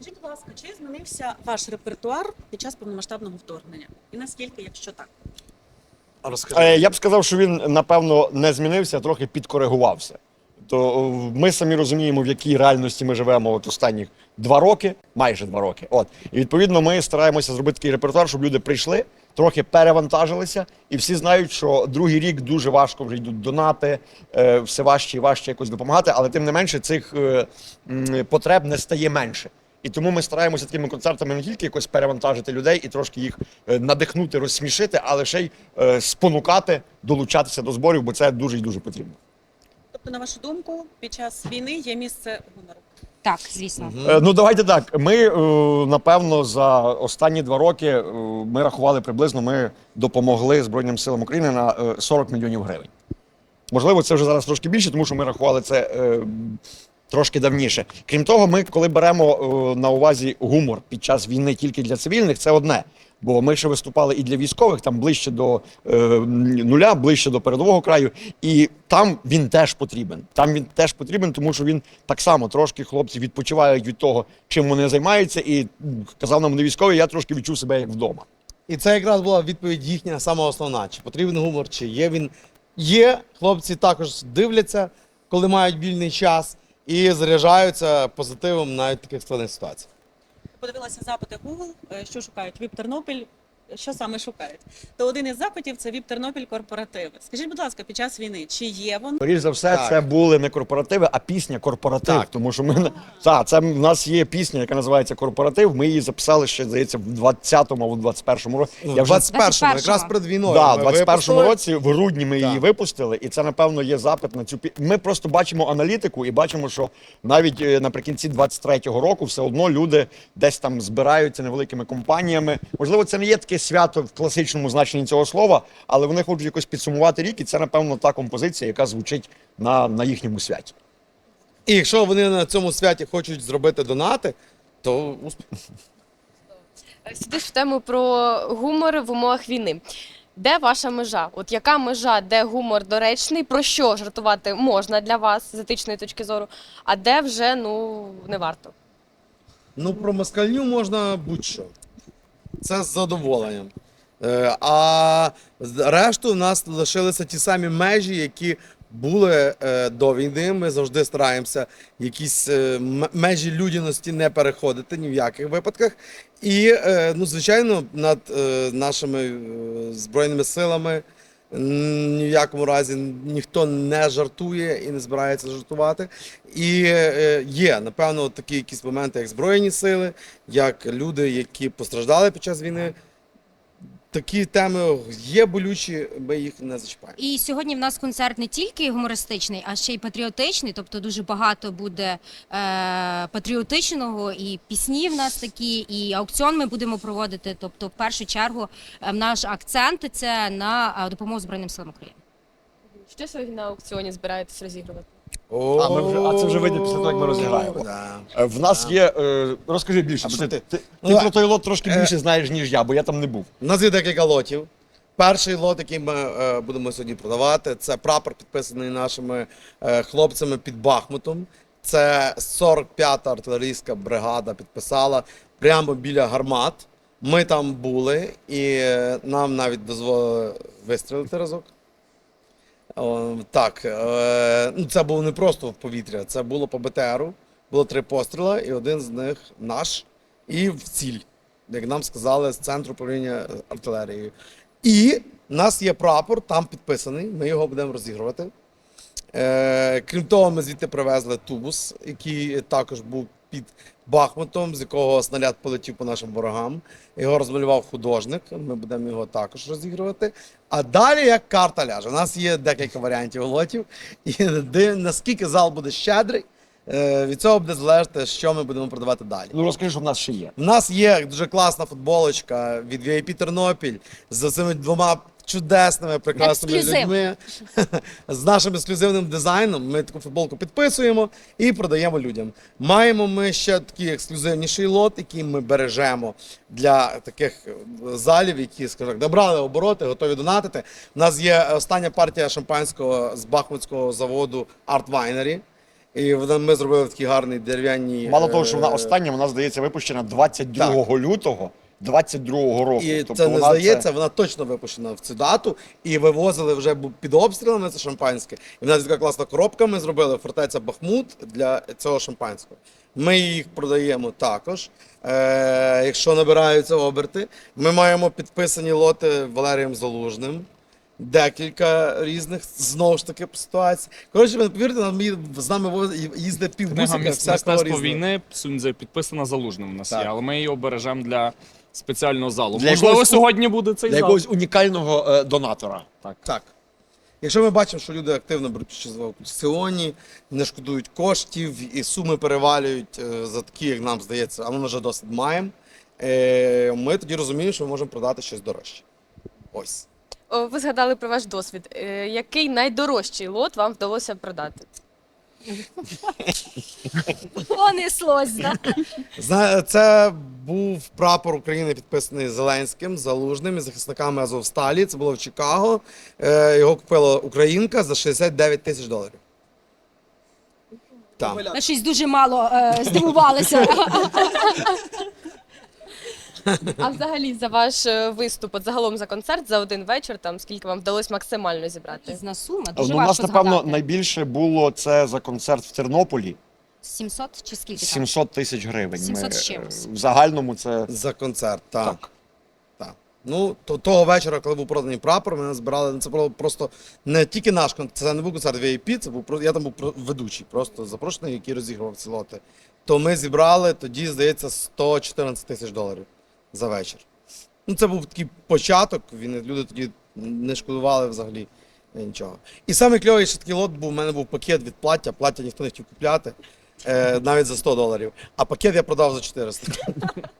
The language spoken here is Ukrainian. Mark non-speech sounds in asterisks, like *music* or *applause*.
Скажіть, будь ласка, чи змінився ваш репертуар під час повномасштабного вторгнення? І наскільки, якщо так? Е, Я б сказав, що він напевно не змінився, а трохи підкоригувався. То е, ми самі розуміємо, в якій реальності ми живемо от останні два роки, майже два роки. От і відповідно ми стараємося зробити такий репертуар, щоб люди прийшли, трохи перевантажилися, і всі знають, що другий рік дуже важко вже йдуть донати, е, все важче і важче якось допомагати, але тим не менше цих е, м, потреб не стає менше. І тому ми стараємося такими концертами не тільки якось перевантажити людей і трошки їх е, надихнути, розсмішити, але ще й е, спонукати долучатися до зборів, бо це дуже і дуже потрібно. Тобто, на вашу думку, під час війни є місце гумору? Так, звісно. Е, Ну давайте так. Ми напевно за останні два роки ми рахували приблизно. Ми допомогли Збройним силам України на е, 40 мільйонів гривень. Можливо, це вже зараз трошки більше, тому що ми рахували це трошки давніше. Крім того, ми, коли беремо е, на увазі гумор під час війни тільки для цивільних, це одне. Бо ми ще виступали і для військових, там ближче до е, нуля, ближче до передового краю, і там він теж потрібен. Там він теж потрібен, тому що він так само трошки хлопці відпочивають від того, чим вони займаються, і казав нам не військовий, я трошки відчув себе як вдома. І це якраз була відповідь їхня сама основна. Чи потрібен гумор, чи є він. Є, хлопці також дивляться, коли мають вільний час, і заряджаються позитивом навіть таких складних ситуацій. Подивилася запити Google, е, що шукають ВІП Тернопіль. Що саме шукають? То один із запитів це ВІП Тернопіль корпоративи. Скажіть, будь ласка, під час війни чи є вони? Скоріше за все, Так. це були не корпоративи, а пісня корпоратив. Так. Тому що ми так, це в нас є пісня, яка називається Корпоратив. Ми її записали ще здається в 20-му або в 21-му році. Ну, Я вже 21-му, 21-му. якраз перед війною. Да, ми 21-му випустили. році в грудні ми її Так. випустили, і це напевно є запит на цю пі- Ми просто бачимо аналітику і бачимо, що навіть е, наприкінці 23-го року все одно люди десь там збираються невеликими компаніями. Можливо, це не є таке свято в класичному значенні цього слова, але вони хочуть якось підсумувати рік, і це напевно та композиція, яка звучить на, на їхньому святі. І якщо вони на цьому святі хочуть зробити донати, то успіх. Сюди ж в тему про гумор в умовах війни. Де ваша межа? От яка межа, де гумор доречний, про що жартувати можна для вас з етичної точки зору, а де вже ну не варто? Ну, про москальню можна будь-що. Це з задоволенням. Е, а решту у нас лишилися ті самі межі, які були е, до війни. Ми завжди стараємося якісь е, межі людяності не переходити ні в яких випадках. І, ну, звичайно, над нашими збройними силами ні в якому разі ніхто не жартує і не збирається жартувати. І е, є, напевно, такі якісь моменти, як Збройні сили, як люди, які постраждали під час війни. Такі теми є болючі, ми їх не зачіпаємо. І сьогодні в нас концерт не тільки гумористичний, а ще й патріотичний. Тобто дуже багато буде е, патріотичного і пісні в нас такі, і аукціон ми будемо проводити. Тобто, в першу чергу, е, наш акцент це на е, допомогу Збройним силам України. Що сьогодні на аукціоні збираєтесь розігрувати? А, ми вже- а це вже вийде після того, як ми розіграємо. Да. Е, В нас є. е, Розкажи більше, бо ти, ти? ти, Ну, про той лот трошки е, більше знаєш, ніж я, бо я там не був. У нас є декілька лотів. Перший лот, який ми е, будемо сьогодні продавати, це прапор, підписаний нашими е, хлопцями під Бахмутом. Це 45-та артилерійська бригада підписала прямо біля гармат. Ми там були, і е, нам навіть дозволили вистрілити разок. Так, е, ну це було не просто в повітря, це було по БТРу. Було три постріла, і один з них наш, і в ціль, як нам сказали, з центру управління артилерією. І в нас є прапор, там підписаний, ми його будемо розігрувати. Е, крім того, ми звідти привезли тубус, який також був під Бахмутом, з якого снаряд полетів по нашим ворогам. Його розмалював художник. Ми будемо його також розігрувати. А далі як карта ляже. У нас є декілька варіантів лотів. І де, наскільки зал буде щедрий, е, від цього буде залежати, що ми будемо продавати далі. Ну розкажи, що в нас ще є. У нас є дуже класна футболочка від VIP Тернопіль з цими двома чудесними, прекрасними Ексклюзив. людьми. З нашим ексклюзивним дизайном. Ми таку футболку підписуємо і продаємо людям. Маємо ми ще такий ексклюзивніший лот, який ми бережемо для таких е, залів, які, скажімо так, набрали обороти, готові донатити. У нас є остання партія шампанського з Бахмутського заводу Art Winery. І вона- ми зробили такі гарні дерев'яні. Мало того, що вона е, остання, вона здається випущена 22 лютого 22 року. І Тобто це не вона здається, вона точно випущена в цю дату. І вивозили вже бу- під обстрілами це шампанське. І в нас така класна коробка. Ми зробили фортеця Бахмут для цього шампанського. Ми їх продаємо також. Е, якщо набираються оберти, ми маємо підписані лоти Валерієм Залужним. Декілька різних знову ж таки ситуацій. Коротше, ви повірте, нам їде- з нами воз- їздить Книга півбусика «Міс- всякого мистецтво різного. війни підписана залужним у нас Так. є, але ми її обережемо для спеціального залу. Для Можливо, якогось- сьогодні буде цей для зал. якогось унікального е, донатора. Так. Так. Якщо ми бачимо, що люди активно беруть участь в аукціоні, не шкодують коштів і суми перевалюють е, за такі, як нам здається, а ми вже досить маємо, е, ми тоді розуміємо, що ми можемо продати щось дорожче. Ось. О, Ви згадали про ваш досвід. Е, Який найдорожчий лот вам вдалося продати? *laughs* Понеслось, да? Зна- Це був прапор України, підписаний Зеленським, Залужним і захисниками Азовсталі. Це було в Чикаго. Е, Його купила українка за 69 тисяч доларів. Там. Ми щось дуже мало е, здивувалися. А взагалі за ваш е, виступ, от загалом за концерт, за один вечір, там скільки вам вдалося максимально зібрати? Різна сума, дуже Ну, у нас, напевно, згадати. найбільше було це за концерт в Тернополі 700 чи скільки там? 700 тисяч гривень. 700 з Ми, чимось. е, В загальному це За концерт, так. так. Так. Ну, то, того вечора, коли був проданий прапор, ми збирали. Це було просто не тільки наш концерт, це не був концерт VIP, це був про- я там був про- ведучий, просто запрошений, який розігрував ці лоти. То ми зібрали тоді, здається, 114 тисяч доларів за вечір. Ну, це був такий початок. Він, люди тоді не шкодували взагалі е, нічого. І саме кльовий ще такий лот був, у мене був пакет від плаття. Плаття ніхто не хотів купляти. Е, навіть за 100 доларів. А пакет я продав за 400. *laughs*